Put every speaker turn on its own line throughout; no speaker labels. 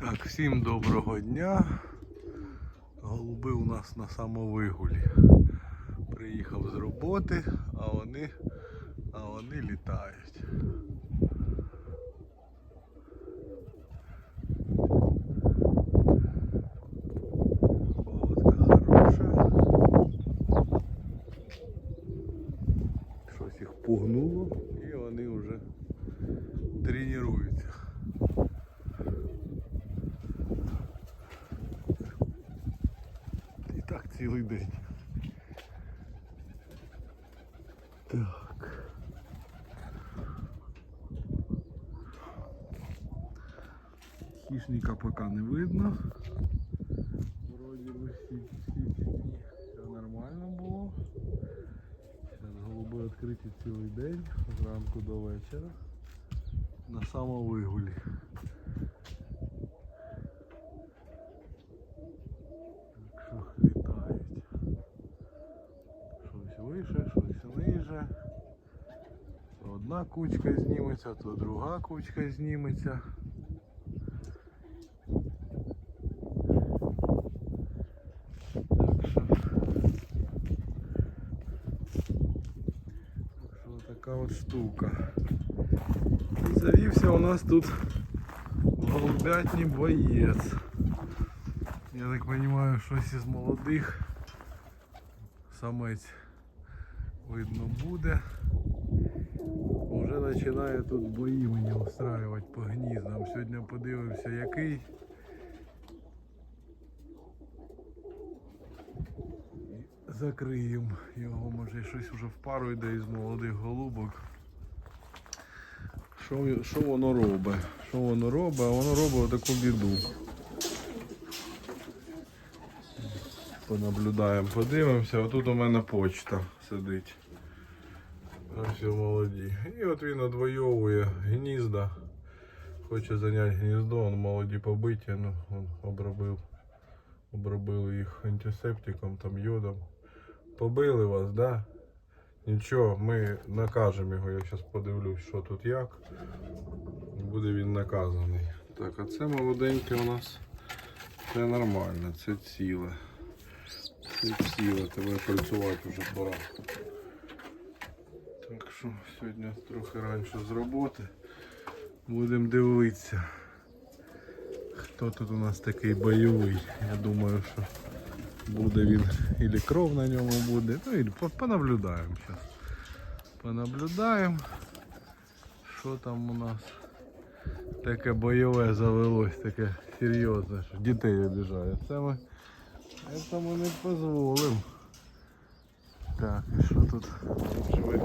Так, всім доброго дня. Голуби у нас на самовигулі. Приїхав з роботи, а вони, а вони літають. Погодка хороша. Щось їх пугнуло і вони вже тренуються. І так цілий день. Так. Хищника поки не видно. Вроді би всі, всі дні все нормально було. Зараз голуби відкриті цілий день, зранку до вечора. На самовигулі. Так що літають. Щось вище, щось ниже. Одна кучка зніметься, то друга кучка зніметься. Так що, так що така от штука. І завівся у нас тут в голубятні боєць. Я так розумію, щось із молодих. Самець видно буде. Вже починає тут бої мені устраювати по гніздам. Сьогодні подивився який. Закриємо його, може щось вже в пару йде із молодих голубок. Що, що воно робить? Що воно робить? Воно робить таку біду. Понаблюдаємо, подивимося. Отут у мене почта сидить. Ось і молоді. І от він одвоює гнізда. Хоче зайняти гніздо, он молоді побиті, ну, он обробив. Обробили їх антисептиком, там йодом. Побили вас, да? Нічого, ми накажемо його, я зараз подивлюсь, що тут як. Буде він наказаний. Так, а це молоденьке у нас. Це нормально, це ціле. Це ціле, тебе працювати вже пора. Так що сьогодні трохи раніше з роботи. Будемо дивитися. Хто тут у нас такий бойовий? Я думаю, що буде він, і кров на ньому буде. Ну і понаблюдаємо зараз. Понаблюдаємо, що там у нас таке бойове завелось, таке серйозне, що дітей обіжає. Це ми, це ми не дозволимо. Так, і що тут? Живе?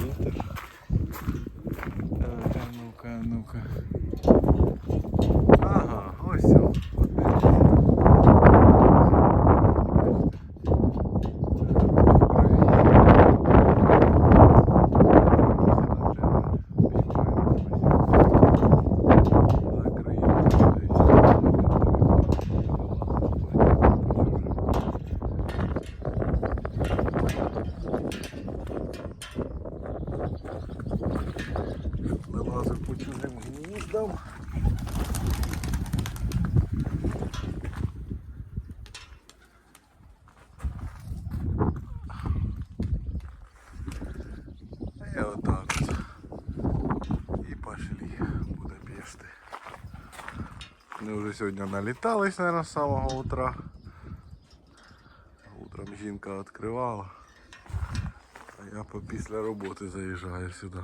Вітер. Так, а ну-ка, ну-ка. Ага, ось Вилазив по чужим гніздам. І отак от. І пошли Будапешти. Вони вже сьогодні налітались, наверное, з самого утра. Утром жінка відкривала. А я по- після роботи заїжджаю сюди.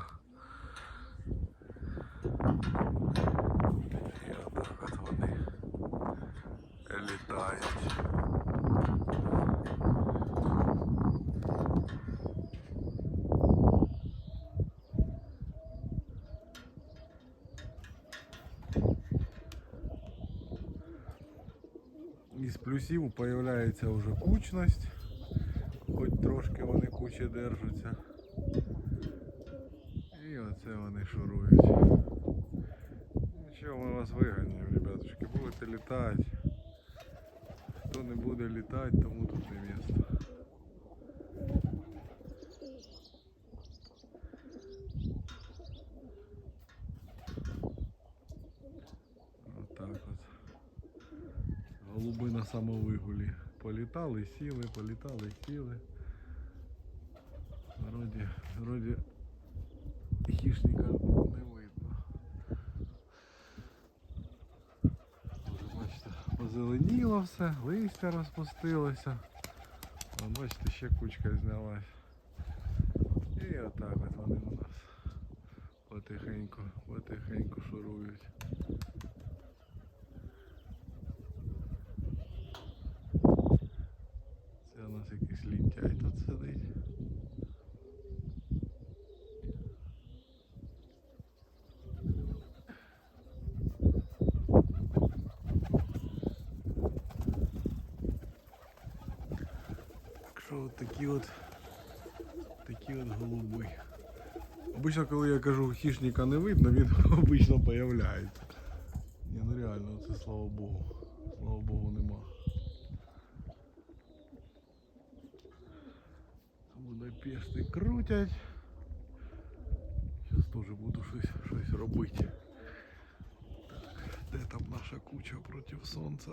І отак от вони літають. Із плюсів появляється вже кучність, хоч трошки вони кучі держаться. І оце вони шурують. Нічого, ми вас виганяємо, ребятушки, будете літати. Хто не буде літати, тому тут не місце. голуби на самовигулі. Політали, сіли, політали, сіли. Вроді, вроді хищника не видно. Вже, бачите, позеленіло все, листя розпустилося. Вон, бачите, ще кучка знялась. І отак от вони у нас потихеньку, потихеньку шурують. Це у нас якийсь лінтяй тут сидить. Так що от такі от такі от голуби. Обично, коли я кажу, хищника не видно, він обично появляється. Ні, ну реально, це слава Богу. Слава Богу, нема. Будапешти крутять. Зараз теж буду щось, щось робити. Так, де там наша куча проти сонця?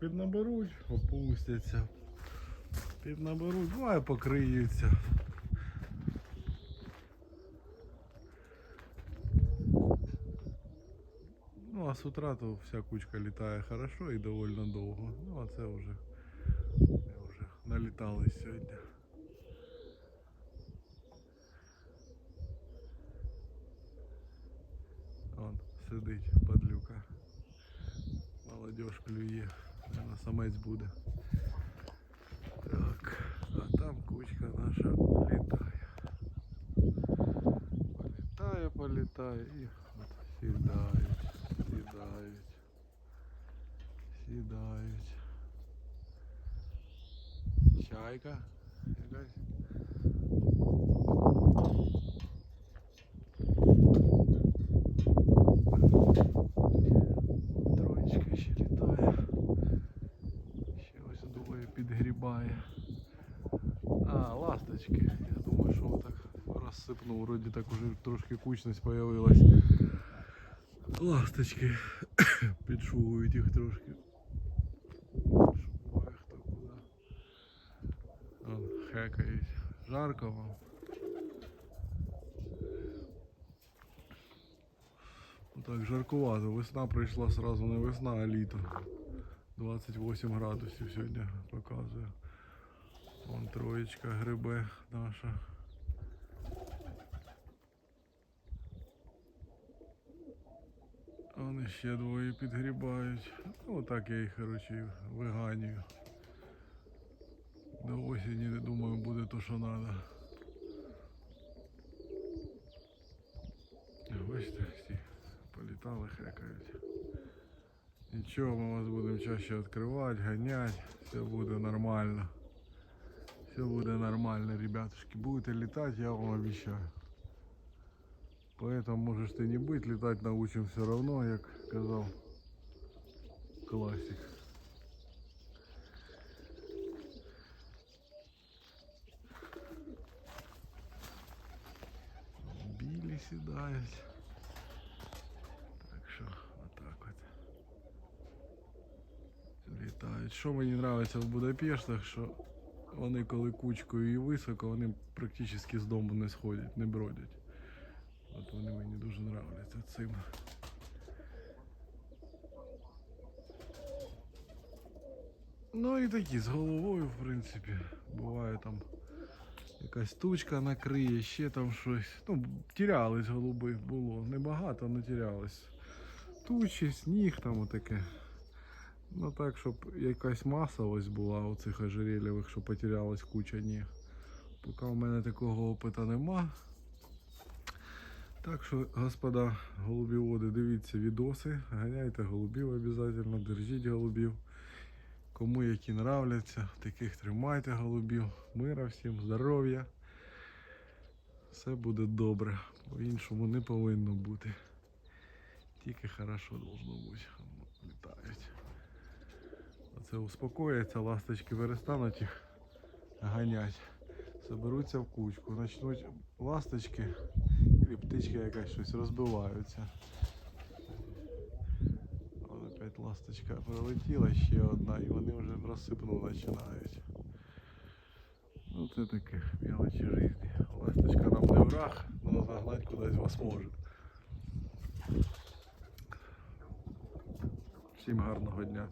Піднаберуть, опустяться. Піднаберуть, буває покриються. Ну, а з утра то вся кучка літає хорошо і довольно довго. Ну, а це вже, вже налітались сьогодні. Вон сидить падлюка. Молодежь клює. Наверно, самець буде. Так, а там кучка наша літає. Політає, політає і от сідають, сідають, сідають. Чайка якась. Підгрібає. А, ласточки. Я думаю, що отак розсипнув. Вроді так уже трошки кучність появилась. Ласточки підшугують їх трошки. Шугує хто куди. Вон, хекають. Жарко вам. Ну Так, жаркувато. Весна прийшла сразу не весна, а літо. 28 градусів сьогодні показує. Вон троєчка грибе наша. Вони ще двоє підгрібають. Ну так я їх, коротше, виганюю. До осені, думаю, буде то, що треба. Бачите, всі політали, хекають. Нічого, ми вас будемо чаще відкривати, ганяти, все буде нормально. Все буде нормально, ребятушки. Будете летать, я вам обещаю. Поэтому можешь ты не быть, летать научим все равно, як казав классик. Білі сідають. Що мені подобається в Будапештах, що вони коли кучкою і високо, вони практично з дому не сходять, не бродять. От вони мені дуже подобаються цим. Ну і такі з головою, в принципі, буває там якась тучка накриє, ще там щось. Ну, тірялись голуби, було. Небагато, але тірялись. Тучі, сніг там отаке. Ну так, щоб якась масовість була у цих ожерельєвих, що потерялась куча ні. Поки у мене такого опиту нема. Так що, господа голубіводи, дивіться відоси, ганяйте голубів обов'язково, держіть голубів. Кому які нравляться, таких тримайте голубів. Мира всім, здоров'я. Все буде добре. По-іншому не повинно бути. Тільки хорошо должно бути. Літають. Оце успокоїться, ласточки перестануть їх ганять. Соберуться в кучку, почнуть ласточки і птичка якась щось розбиваються. От опять ласточка прилетіла ще одна, і вони вже розсипну починають. Ну це таке мелочі житті. Ласточка нам не враг, але загнать кудись вас може. Всім гарного дня.